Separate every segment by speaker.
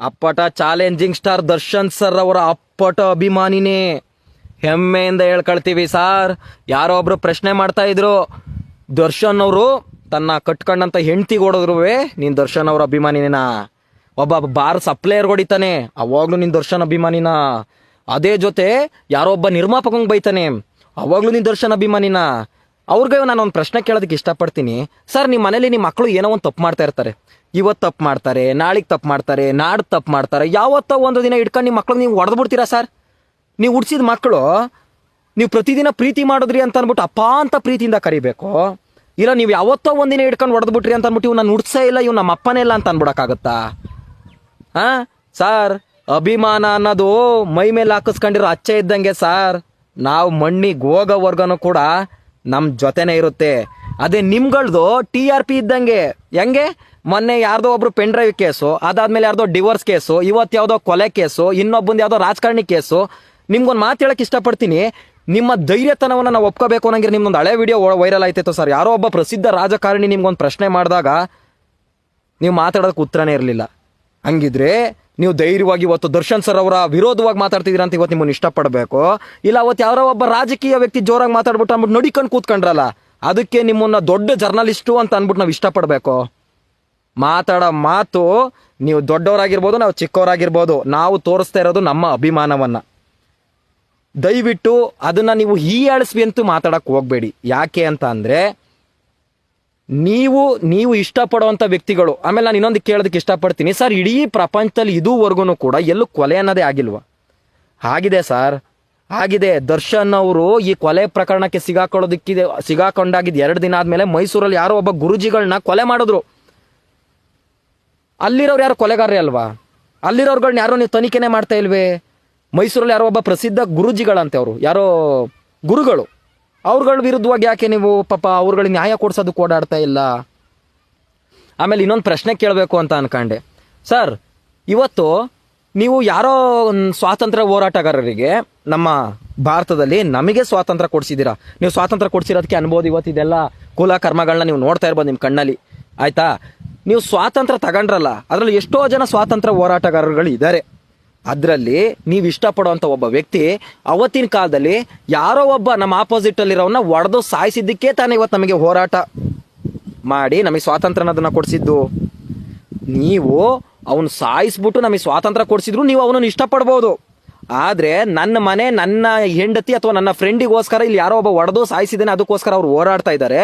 Speaker 1: ಅಪ್ಪಟ challenging star Darshan sir ಅವರ ಅಪ್ಪಟ ಅಭಿಮಾನಿನೇ. ಹೆಮ್ಮೆಯಿಂದ ಹೇಳ್ಕೊಳ್ತೀವಿ ಸಾರ್ ಯಾರೋ ಒಬ್ರು ಪ್ರಶ್ನೆ ಮಾಡ್ತಾ ಇದ್ರು. ದರ್ಶನ್ ಅವರು ತನ್ನ ಕಟ್ಕೊಂಡಂತ ಹೆಂಡ್ತಿಗೆ ಹೊಡೆದ್ರು ನೀನ್ ದರ್ಶನ್ ಅವ್ರ ಅಭಿಮಾನಿನ ಒಬ್ಬ ಬಾರ್ ಸಪ್ಲೈಯರ್ ಹೊಡಿತಾನೆ. ಅವಾಗ್ಲೂ ನಿನ್ ದರ್ಶನ್ ಅಭಿಮಾನಿನ? ಅದೇ ಜೊತೆ ಯಾರೋ ಒಬ್ಬ ನಿರ್ಮಾಪಕಂಗ್ ಬೈತಾನೆ. ಅವಾಗ್ಲೂ ನಿನ್ ದರ್ಶನ್ ಅಭಿಮಾನಿನ? ಅವ್ರಿಗೆ ನಾನು ಒಂದು ಪ್ರಶ್ನೆ ಕೇಳೋದಕ್ಕೆ ಇಷ್ಟಪಡ್ತೀನಿ. ಸರ್ ನಿಮ್ಮ ಮನೇಲಿ ನಿಮ್ಮ ಮಕ್ಕಳು ಏನೋ ಒಂದು ತಪ್ಪು ಮಾಡ್ತಾ ಇರ್ತಾರೆ. ಇವತ್ತು ತಪ್ಪು ಮಾಡ್ತಾರೆ, ನಾಳೆಗೆ ತಪ್ಪು ಮಾಡ್ತಾರೆ, ನಾಡು ತಪ್ಪು ಮಾಡ್ತಾರೆ, ಯಾವತ್ತೋ ಒಂದು ದಿನ ಇಟ್ಕೊಂಡು ನಿಮ್ಮ ಮಕ್ಕಳು ನೀವು ಒಡೆದು ಬಿಡ್ತೀರಾ ಸರ್? ನೀವು ಹುಡ್ಸಿದ ಮಕ್ಕಳು ನೀವು ಪ್ರತಿದಿನ ಪ್ರೀತಿ ಮಾಡಿದ್ರಿ ಅಂತ ಅಂದ್ಬಿಟ್ಟು ಅಪ್ಪ ಅಂತ ಪ್ರೀತಿಯಿಂದ ಕರಿಬೇಕು. ಇಲ್ಲ, ನೀವು ಯಾವತ್ತೋ ಒಂದಿನ ಇಟ್ಕೊಂಡು ಹೊಡೆದ್ಬಿಟ್ರಿ ಅಂತ ಅಂದ್ಬಿಟ್ಟು ಇವ್ ನಾನು ಹುಡ್ಸೇ ಇಲ್ಲ ಇವ್ ನಮ್ಮ ಅಪ್ಪನೇ ಇಲ್ಲ ಅಂತ ಅನ್ಬಿಡಕ್ಕಾಗತ್ತಾ? ಹಾಂ ಸರ್, ಅಭಿಮಾನ ಅನ್ನೋದು ಮೈ ಮೇಲೆ ಹಾಕಿಸ್ಕೊಂಡಿರೋ ಅಚ್ಚೆ ಇದ್ದಂಗೆ ಸರ್. ನಾವು ಮಣ್ಣಿಗೆ ಹೋಗೋವರ್ಗನು ಕೂಡ ನಮ್ಮ ಜೊತೆನೇ ಇರುತ್ತೆ. ಅದೇ ನಿಮ್ಗಳ್ದು ಟಿ ಆರ್ ಪಿ ಇದ್ದಂಗೆ. ಹೆಂಗೆ? ಮೊನ್ನೆ ಯಾರ್ದೋ ಒಬ್ರು ಪೆನ್ ಡ್ರೈವ್ ಕೇಸು, ಅದಾದ್ಮೇಲೆ ಯಾರ್ದೋ ಡಿವೋರ್ಸ್ ಕೇಸು, ಇವತ್ತು ಯಾವುದೋ ಕೊಲೆ ಕೇಸು, ಇನ್ನೊಬ್ಬಂದು ಯಾವುದೋ ರಾಜಕಾರಣಿ ಕೇಸು. ನಿಮ್ಗೊಂದು ಮಾತು ಹೇಳಕ್ ಇಷ್ಟಪಡ್ತೀನಿ. ನಿಮ್ಮ ಧೈರ್ಯತನವನ್ನ ನಾವು ಒಪ್ಕೋಬೇಕು ಅನ್ನಂಗೆ ನಿಮ್ದೊಂದು ಹಳೆ ವಿಡಿಯೋ ವೈರಲ್ ಆಯ್ತಿತ್ತು ಸರ್. ಯಾರೋ ಒಬ್ಬ ಪ್ರಸಿದ್ಧ ರಾಜಕಾರಣಿ ನಿಮ್ಗೊಂದು ಪ್ರಶ್ನೆ ಮಾಡಿದಾಗ ನೀವು ಮಾತಾಡೋದಕ್ಕೆ ಉತ್ತರನೇ ಇರಲಿಲ್ಲ. ಹಂಗಿದ್ರೆ ನೀವು ಧೈರ್ಯವಾಗಿ ಇವತ್ತು ದರ್ಶನ್ ಸರ್ ಅವರ ವಿರೋಧವಾಗಿ ಮಾತಾಡ್ತಿದ್ದೀರಾ ಅಂತ ಇವತ್ತು ನಿಮ್ಮನ್ನು ಇಷ್ಟಪಡಬೇಕು. ಇಲ್ಲ, ಅವತ್ತು ಯಾರೋ ಒಬ್ಬ ರಾಜಕೀಯ ವ್ಯಕ್ತಿ ಜೋರಾಗಿ ಮಾತಾಡ್ಬಿಟ್ಟು ಅಂದ್ಬಿಟ್ಟು ನಡಿಕೊಂಡು ಕೂತ್ಕೊಂಡ್ರಲ್ಲ, ಅದಕ್ಕೆ ನಿಮ್ಮನ್ನ ದೊಡ್ಡ ಜರ್ನಲಿಸ್ಟು ಅಂತ ಅಂದ್ಬಿಟ್ಟು ನಾವು ಇಷ್ಟಪಡಬೇಕು. ಮಾತಾಡೋ ಮಾತು, ನೀವು ದೊಡ್ಡವರಾಗಿರ್ಬೋದು, ನಾವು ಚಿಕ್ಕವರಾಗಿರ್ಬೋದು, ನಾವು ತೋರಿಸ್ತಾ ಇರೋದು ನಮ್ಮ ಅಭಿಮಾನವನ್ನ. ದಯವಿಟ್ಟು ಅದನ್ನ ನೀವು ಹೀಯಾಳಿಸ್ವಿ ಅಂತೂ ಮಾತಾಡಕ್ ಹೋಗಬೇಡಿ. ಯಾಕೆ ಅಂತ ಅಂದ್ರೆ ನೀವು ನೀವು ಇಷ್ಟಪಡುವಂಥ ವ್ಯಕ್ತಿಗಳು, ಆಮೇಲೆ ನಾನು ಇನ್ನೊಂದು ಕೇಳೋದಕ್ಕೆ ಇಷ್ಟಪಡ್ತೀನಿ. ಸರ್, ಇಡೀ ಪ್ರಪಂಚದಲ್ಲಿ ಇದುವರೆಗೂ ಕೂಡ ಎಲ್ಲೂ ಕೊಲೆ ಅನ್ನೋದೇ ಆಗಿಲ್ವ? ಆಗಿದೆ ಸರ್. ಆಗಿದೆ. ದರ್ಶನ್ ಅವರು ಈ ಕೊಲೆ ಪ್ರಕರಣಕ್ಕೆ ಸಿಗಾಕೊಳ್ಳೋದಕ್ಕಿದೆ ಸಿಗಾಕೊಂಡಾಗಿದ್ದು ಎರಡು ದಿನ ಆದಮೇಲೆ ಮೈಸೂರಲ್ಲಿ ಯಾರೋ ಒಬ್ಬ ಗುರುಜಿಗಳನ್ನ ಕೊಲೆ ಮಾಡಿದ್ರು. ಅಲ್ಲಿರೋರು ಯಾರು ಕೊಲೆಗಾರರೇ ಅಲ್ವಾ? ಅಲ್ಲಿರೋರ್ಗಳ್ನ ಯಾರೋ ನೀವು ತನಿಖೆನೇ ಮಾಡ್ತಾ ಇಲ್ವೇ? ಮೈಸೂರಲ್ಲಿ ಯಾರೋ ಒಬ್ಬ ಪ್ರಸಿದ್ಧ ಗುರುಜಿಗಳಂತೆ ಅವರು, ಯಾರೋ ಗುರುಗಳು. ಅವ್ರಗಳ ವಿರುದ್ಧವಾಗಿ ಯಾಕೆ ನೀವು ಪಾಪ ಅವ್ರುಗಳಿಗೆ ನ್ಯಾಯ ಕೊಡ್ಸೋದಕ್ಕೆ ಓಡಾಡ್ತಾ ಇಲ್ಲ? ಆಮೇಲೆ ಇನ್ನೊಂದು ಪ್ರಶ್ನೆ ಕೇಳಬೇಕು ಅಂತ ಅನ್ಕಂಡೆ. ಸರ್, ಇವತ್ತು ನೀವು ಯಾರೋ ಸ್ವಾತಂತ್ರ್ಯ ಹೋರಾಟಗಾರರಿಗೆ ನಮ್ಮ ಭಾರತದಲ್ಲಿ ನಮಗೆ ಸ್ವಾತಂತ್ರ್ಯ ಕೊಡಿಸಿದ್ದೀರಾ? ನೀವು ಸ್ವಾತಂತ್ರ್ಯ ಕೊಡಿಸಿರೋದಕ್ಕೆ ಅನ್ಬೋದು ಇವತ್ತು ಇದೆಲ್ಲ ಕುಲ ಕರ್ಮಗಳನ್ನ ನೀವು ನೋಡ್ತಾ ಇರ್ಬೋದು ನಿಮ್ಮ ಕಣ್ಣಲ್ಲಿ. ಆಯ್ತಾ? ನೀವು ಸ್ವಾತಂತ್ರ್ಯ ತಗೊಂಡ್ರಲ್ಲ, ಅದರಲ್ಲಿ ಎಷ್ಟೋ ಜನ ಸ್ವಾತಂತ್ರ್ಯ ಹೋರಾಟಗಾರರುಗಳು ಇದ್ದಾರೆ ಅದರಲ್ಲಿ ನೀವು ಇಷ್ಟಪಡುವಂಥ ಒಬ್ಬ ವ್ಯಕ್ತಿ ಅವತ್ತಿನ ಕಾಲದಲ್ಲಿ ಯಾರೋ ಒಬ್ಬ ನಮ್ಮ ಆಪೋಸಿಟ್ ಅಲ್ಲಿರೋವನ್ನ ಒಡೆದು ಸಾಯಿಸಿದ್ದಕ್ಕೆ ತಾನೇ ಇವತ್ತು ನಮಗೆ ಹೋರಾಟ ಮಾಡಿ ನಮಗೆ ಸ್ವಾತಂತ್ರ್ಯ ಅನ್ನೋದನ್ನ ಕೊಡಿಸಿದ್ದು. ನೀವು ಅವನು ಸಾಯಿಸ್ಬಿಟ್ಟು ನಮಗೆ ಸ್ವಾತಂತ್ರ್ಯ ಕೊಡಿಸಿದ್ರು ನೀವು ಅವನನ್ನು ಇಷ್ಟಪಡ್ಬೋದು. ಆದರೆ ನನ್ನ ಮನೆ, ನನ್ನ ಹೆಂಡತಿ ಅಥವಾ ನನ್ನ ಫ್ರೆಂಡಿಗೋಸ್ಕರ ಇಲ್ಲಿ ಯಾರೋ ಒಬ್ಬ ಒಡೆದು ಸಾಯಿಸಿದ್ದೇನೆ, ಅದಕ್ಕೋಸ್ಕರ ಅವ್ರು ಹೋರಾಡ್ತಾ ಇದ್ದಾರೆ.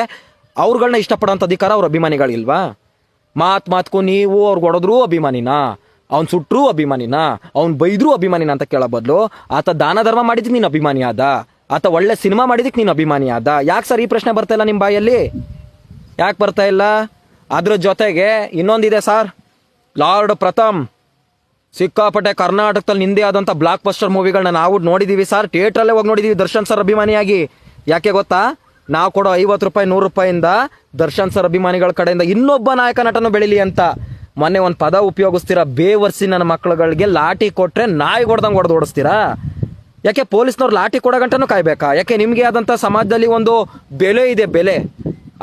Speaker 1: ಅವ್ರುಗಳನ್ನ ಇಷ್ಟಪಡೋಂಥ ಅಧಿಕಾರ ಅವ್ರ ಅಭಿಮಾನಿಗಳಿಲ್ವಾ? ಮಾತು ಮಾತ್ಕು ನೀವು ಅವ್ರಿಗೆ ಹೊಡೆದ್ರೂ ಅಭಿಮಾನಿನಾ? ಅವ್ನ್ ಸುಟ್ರೂ ಅಭಿಮಾನಿನಾ, ಅವ್ನ್ ಬೈದ್ರೂ ಅಭಿಮಾನಿನ ಅಂತ ಕೇಳೋ ಬದಲು, ಆತ ದಾನ ಧರ್ಮ ಮಾಡಿದಕ್ಕೆ ನೀನು ಅಭಿಮಾನಿ ಆದ, ಆತ ಒಳ್ಳೆ ಸಿನಿಮಾ ಮಾಡಿದಕ್ಕೆ ನೀನು ಅಭಿಮಾನಿ ಆದ. ಯಾಕೆ ಸರ್ ಈ ಪ್ರಶ್ನೆ ಬರ್ತಾ ಇಲ್ಲ ನಿಮ್ಮ ಬಾಯಲ್ಲಿ? ಯಾಕೆ ಬರ್ತಾ ಇಲ್ಲ? ಅದ್ರ ಜೊತೆಗೆ ಇನ್ನೊಂದಿದೆ ಸರ್, ಲಾರ್ಡ್ ಪ್ರಥಮ್, ಸಿಕ್ಕಾಪಟ್ಟೆ ಕರ್ನಾಟಕದಲ್ಲಿ ನಿಂದೆ ಆದಂಥ ಬ್ಲಾಕ್ ಬಸ್ಟರ್ ಮೂವಿಗಳನ್ನ ನಾವು ನೋಡಿದ್ದೀವಿ ಸರ್, ಥಿಯೇಟ್ರಲ್ಲೇ ಹೋಗಿ ನೋಡಿದ್ದೀವಿ ದರ್ಶನ್ ಸರ್ ಅಭಿಮಾನಿಯಾಗಿ. ಯಾಕೆ ಗೊತ್ತಾ? ನಾವು ಕೊಡೋ ಐವತ್ತು ರೂಪಾಯಿ, ನೂರು ರೂಪಾಯಿಂದ ದರ್ಶನ್ ಸರ್ ಅಭಿಮಾನಿಗಳ ಕಡೆಯಿಂದ ಇನ್ನೊಬ್ಬ ನಾಯಕ ನಟನು ಬೆಳಿಲಿ ಅಂತ. ಮೊನ್ನೆ ಒಂದು ಪದ ಉಪಯೋಗಿಸ್ತೀರಾ? ಬೇವರ್ಸಿ ನನ್ನ ಮಕ್ಕಳುಗಳಿಗೆ ಲಾಠಿ ಕೊಟ್ರೆ ನಾಯಿ ಹೊಡೆದಂಗೆ ಹೊಡೆದು ಓಡಿಸ್ತೀರಾ? ಯಾಕೆ ಪೊಲೀಸ್ನವ್ರು ಲಾಠಿ ಕೊಡೋ ಗಂಟನೂ ಕಾಯ್ಬೇಕಾ? ಯಾಕೆ ನಿಮಗೆ ಆದಂಥ ಸಮಾಜದಲ್ಲಿ ಒಂದು ಬೆಲೆ ಇದೆ, ಬೆಲೆ.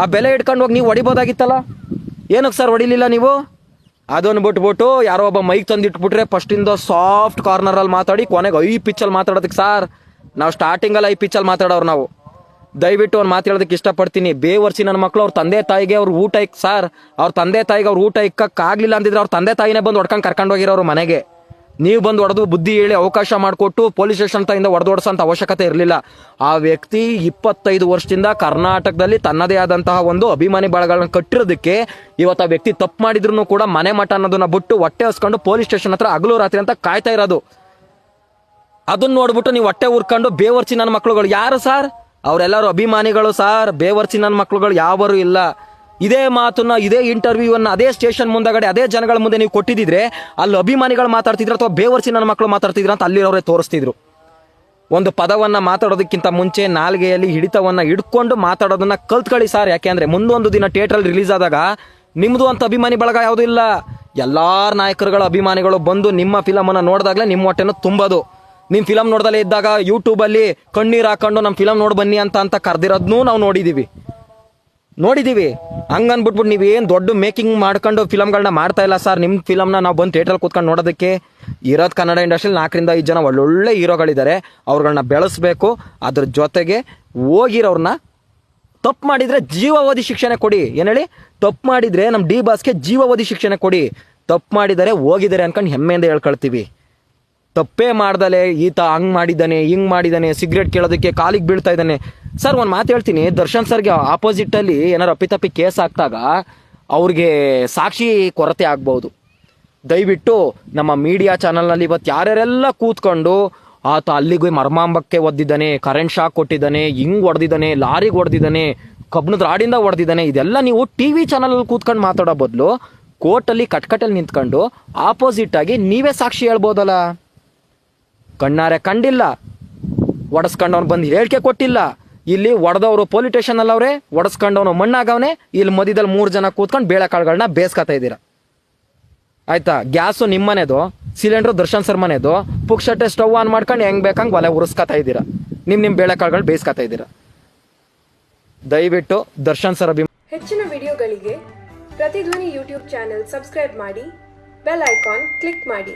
Speaker 1: ಆ ಬೆಲೆ ಇಟ್ಕೊಂಡು ಹೋಗಿ ನೀವು ಹೊಡಿಬೋದಾಗಿತ್ತಲ್ಲ? ಏನಕ್ಕೆ ಸರ್ ಹೊಡಿಲಿಲ್ಲ ನೀವು? ಅದನ್ನು ಬಿಟ್ಬಿಟ್ಟು ಯಾರೋ ಒಬ್ಬ ಮೈಕ್ ತಂದಿಟ್ಬಿಟ್ರೆ ಫಸ್ಟಿಂದ ಸಾಫ್ಟ್ ಕಾರ್ನರಲ್ಲಿ ಮಾತಾಡಿ, ಕೊನೆಗೆ ಐ ಪಿಚ್ಚಲ್ಲಿ ಮಾತಾಡೋದಕ್ಕೆ ಸರ್ ನಾವು ಸ್ಟಾರ್ಟಿಂಗಲ್ಲಿ ಐ ಪಿಚ್ಚಲ್ಲಿ ಮಾತಾಡೋರು ನಾವು. ದಯವಿಟ್ಟು ಅವ್ನು ಮಾತಾಡೋದಕ್ಕೆ ಇಷ್ಟಪಡ್ತೀನಿ. ಬೇವರ್ಸಿ ನನ್ನ ಮಕ್ಕಳು ಅವ್ರ ತಂದೆ ತಾಯಿಗೆ ಅವ್ರು ಊಟ ಇಕ್ ಸರ್, ಅವ್ರ ತಂದೆ ತಾಯಿಗೆ ಅವ್ರು ಊಟ ಇಕ್ಕಕ್ಕಾಗ್ಲಿಲ್ಲ ಅಂದಿದ್ರೆ ಅವ್ರ ತಂದೆ ತಾಯಿನೇ ಬಂದು ಹೊಡ್ಕೊಂಡು ಕರ್ಕೊಂಡು ಹೋಗಿರೋರು ಮನೆಗೆ. ನೀವು ಬಂದು ಹೊಡೆದು ಬುದ್ಧಿ ಹೇಳಿ ಅವಕಾಶ ಮಾಡಿಕೊಟ್ಟು ಪೊಲೀಸ್ ಸ್ಟೇಷನ್ ತಾಯಿಂದ ಹೊಡೆದೋಡ್ಸೋಂಥ ಅವಶ್ಯಕತೆ ಇರಲಿಲ್ಲ. ಆ ವ್ಯಕ್ತಿ ಇಪ್ಪತ್ತೈದು ವರ್ಷದಿಂದ ಕರ್ನಾಟಕದಲ್ಲಿ ತನ್ನದೇ ಆದಂತಹ ಒಂದು ಅಭಿಮಾನಿ ಬಳಗಳನ್ನು ಕಟ್ಟಿರೋದಕ್ಕೆ ಇವತ್ತು ಆ ವ್ಯಕ್ತಿ ತಪ್ಪು ಮಾಡಿದ್ರು ಕೂಡ ಮನೆ ಮಠ ಅನ್ನೋದನ್ನ ಬಿಟ್ಟು ಹೊಟ್ಟೆ ಹೊಸ್ಕೊಂಡು ಪೊಲೀಸ್ ಸ್ಟೇಷನ್ ಹತ್ರ ಹಗಲು ರಾತ್ರಿ ಅಂತ ಕಾಯ್ತಾ ಇರೋದು. ಅದನ್ನ ನೋಡ್ಬಿಟ್ಟು ನೀವು ಹೊಟ್ಟೆ ಉರ್ಕೊಂಡು ಬೇವರ್ಚಿ ನನ್ನ ಮಕ್ಕಳುಗಳು ಯಾರು ಸರ್? ಅವರೆಲ್ಲರೂ ಅಭಿಮಾನಿಗಳು ಸರ್, ಬೇವರ್ಸಿ ನನ್ನ ಮಕ್ಕಳುಗಳು ಯಾವರು ಇಲ್ಲ. ಇದೇ ಮಾತನ್ನ, ಇದೇ ಇಂಟರ್ವ್ಯೂವನ್ನು ಅದೇ ಸ್ಟೇಷನ್ ಮುಂದಗಡೆ, ಅದೇ ಜನಗಳ ಮುಂದೆ ನೀವು ಕೊಟ್ಟಿದ್ರೆ ಅಲ್ಲಿ ಅಭಿಮಾನಿಗಳು ಮಾತಾಡ್ತಿದ್ರು ಅಥವಾ ಬೇವರ್ಸಿ ನನ್ನ ಮಕ್ಕಳು ಮಾತಾಡ್ತಿದ್ರು ಅಂತ ಅಲ್ಲಿರೋರೇ ತೋರಿಸ್ತಿದ್ರು. ಒಂದು ಪದವನ್ನ ಮಾತಾಡೋದಕ್ಕಿಂತ ಮುಂಚೆ ನಾಲ್ಗೆಯಲ್ಲಿ ಹಿಡಿತವನ್ನ ಹಿಡ್ಕೊಂಡು ಮಾತಾಡೋದನ್ನ ಕಲ್ತ್ಕೊಳ್ಳಿ ಸರ್. ಯಾಕೆಂದರೆ ಮುಂದೊಂದು ದಿನ ಥಿಯೇಟ್ರಲ್ಲಿ ರಿಲೀಸ್ ಆದಾಗ ನಿಮ್ಮದು ಅಂತ ಅಭಿಮಾನಿ ಬಳಗ ಯಾವುದೂ ಇಲ್ಲ. ಎಲ್ಲಾರ ನಾಯಕರುಗಳ ಅಭಿಮಾನಿಗಳು ಬಂದು ನಿಮ್ಮ ಫಿಲಮನ್ನು ನೋಡಿದಾಗಲೇ ನಿಮ್ಮ ಹೊಟ್ಟೆನ ತುಂಬೋದು. ನಿಮ್ ಫಿಲಮ್ ನೋಡ್ದಲೇ ಇದ್ದಾಗ ಯೂಟ್ಯೂಬಲ್ಲಿ ಕಣ್ಣೀರ್ ಹಾಕೊಂಡು ನಮ್ಮ ಫಿಲಮ್ ನೋಡಿ ಬನ್ನಿ ಅಂತ ಅಂತ ಕರೆದಿರೋದನ್ನೂ ನಾವು ನೋಡಿದ್ದೀವಿ ನೋಡಿದೀವಿ. ಹಂಗನ್ಬಿಟ್ಬಿಟ್ಟು ನೀವು ಏನು ದೊಡ್ಡ ಮೇಕಿಂಗ್ ಮಾಡ್ಕೊಂಡು ಫಿಲಮ್ಗಳನ್ನ ಮಾಡ್ತಾ ಇಲ್ಲ ಸರ್ ನಿಮ್ಮ ಫಿಲಮ್ನ ನಾವು ಬಂದು ಥಿಯೇಟ್ರಲ್ಲಿ ಕೂತ್ಕೊಂಡು ನೋಡೋದಕ್ಕೆ ಇರೋದು ಕನ್ನಡ ಇಂಡಸ್ಟ್ರಿಯಲ್ಲಿ ನಾಲ್ಕರಿಂದ ಐದು ಜನ ಒಳ್ಳೊಳ್ಳೆ ಹೀರೋಗಳಿದ್ದಾರೆ ಅವ್ರುಗಳನ್ನ ಬೆಳೆಸ್ಬೇಕು. ಅದ್ರ ಜೊತೆಗೆ ಹೋಗಿರೋರನ್ನ ತಪ್ಪು ಮಾಡಿದ್ರೆ ಜೀವಾವಧಿ ಶಿಕ್ಷಣ ಕೊಡಿ. ಏನು ಹೇಳಿ? ತಪ್ಪು ಮಾಡಿದ್ರೆ ನಮ್ಮ ಡಿ ಬಾಸ್ಗೆ ಜೀವಾವಧಿ ಶಿಕ್ಷಣ ಕೊಡಿ. ತಪ್ಪು ಮಾಡಿದರೆ ಹೋಗಿದ್ದಾರೆ ಅನ್ಕೊಂಡು ಹೆಮ್ಮೆಯಿಂದ ಹೇಳ್ಕೊಳ್ತೀವಿ. ತಪ್ಪೇ ಮಾಡ್ದಲೆ, ಈತ ಹಂಗ್ ಮಾಡಿದ್ದಾನೆ, ಹಿಂಗ್ ಮಾಡಿದ್ದಾನೆ, ಸಿಗರೇಟ್ ಕೇಳೋದಕ್ಕೆ ಕಾಲಿಗೆ ಬೀಳ್ತಾ ಇದ್ದಾನೆ. ಸರ್, ಒಂದು ಮಾತು ಹೇಳ್ತೀನಿ. ದರ್ಶನ್ ಸರ್ಗೆ ಆಪೋಸಿಟ್ ಅಲ್ಲಿ ಏನಾರು ಅಪ್ಪಿತಪ್ಪಿ ಕೇಸ್ ಹಾಕ್ದಾಗ ಅವ್ರಿಗೆ ಸಾಕ್ಷಿ ಕೊರತೆ ಆಗ್ಬಹುದು ದಯವಿಟ್ಟು ನಮ್ಮ ಮೀಡಿಯಾ ಚಾನಲ್ನಲ್ಲಿ ಇವತ್ತು ಯಾರ್ಯಾರೆಲ್ಲ ಕೂತ್ಕೊಂಡು ಆತ ಅಲ್ಲಿಗೆ ಮರ್ಮಾಂಬಕ್ಕೆ ಒದ್ದಿದ್ದಾನೆ ಕರೆಂಟ್ ಶಾಕ್ ಕೊಟ್ಟಿದ್ದಾನೆ, ಹಿಂಗ್ ಹೊಡೆದಿದ್ದಾನೆ ಲಾರಿಗೆ ಹೊಡೆದಿದ್ದಾನೆ ಕಬ್ಬಣದ ರಾಡಿಂದ ಹೊಡೆದಿದ್ದಾನೆ ಇದೆಲ್ಲ ನೀವು ಟಿ ವಿ ಚಾನಲಲ್ಲಿ ಕೂತ್ಕೊಂಡು ಮಾತಾಡೋ ಬದಲು ಕೋರ್ಟಲ್ಲಿ ಕಟ್ಕಟಲ್ಲಿ ನಿಂತ್ಕೊಂಡು ಆಪೋಸಿಟ್ ಆಗಿ ನೀವೇ ಸಾಕ್ಷಿ ಹೇಳ್ಬೋದಲ್ಲ? ಕಣ್ಣಾರೆ ಕಂಡಿಲ್ಲ. ಒಡಸ್ಕೊಂಡವ್ನು ಬಂದು ಹೇಳಿಕೆ ಕೊಟ್ಟಿಲ್ಲ. ಇಲ್ಲಿ ಒಡೆದವರು ಪೊಲೀಸ್ ಸ್ಟೇಷನ್ ಅಲ್ಲವ್ರೆ, ಒಡಸ್ಕೊಂಡವನು ಮಣ್ಣಾಗವನೆ, ಇಲ್ಲಿ ಮಧ್ಯದಲ್ಲಿ ಮೂರು ಜನ ಕೂತ್ಕೊಂಡು ಬೇಳೆ ಕಾಳುಗಳನ್ನ ಬೇಯಿಸ್ಕೊತಾ ಇದ್ದೀರಾ. ಆಯ್ತಾ? ಗ್ಯಾಸು ನಿಮ್ಮನೇದು, ಸಿಲಿಂಡ್ರು ದರ್ಶನ್ ಸರ್ ಮನೆದು ಪುಕ್ಷಟ್ಟೆ ಸ್ಟವ್ ಆನ್ ಮಾಡ್ಕೊಂಡು ಹೆಂಗ್ ಬೇಕಂಗೆ ಒಲೆ ಉರಿಸ್ಕೊತಾ ಇದ್ದೀರಾ. ನಿಮ್ಮ ನಿಮ್ಮ ಬೇಳೆ ಕಾಳುಗಳು ಬೇಯಿಸ್ಕೊತಾ ಇದ್ದೀರಾ. ದಯವಿಟ್ಟು ದರ್ಶನ್ ಸರ್ ಅಭಿಮಾನ
Speaker 2: ಹೆಚ್ಚಿನ ವಿಡಿಯೋಗಳಿಗೆ ಪ್ರತಿಧ್ವನಿ ಯೂಟ್ಯೂಬ್ ಚಾನೆಲ್ ಸಬ್ಸ್ಕ್ರೈಬ್ ಮಾಡಿ, ಬೆಲ್ ಐಕಾನ್ ಕ್ಲಿಕ್ ಮಾಡಿ.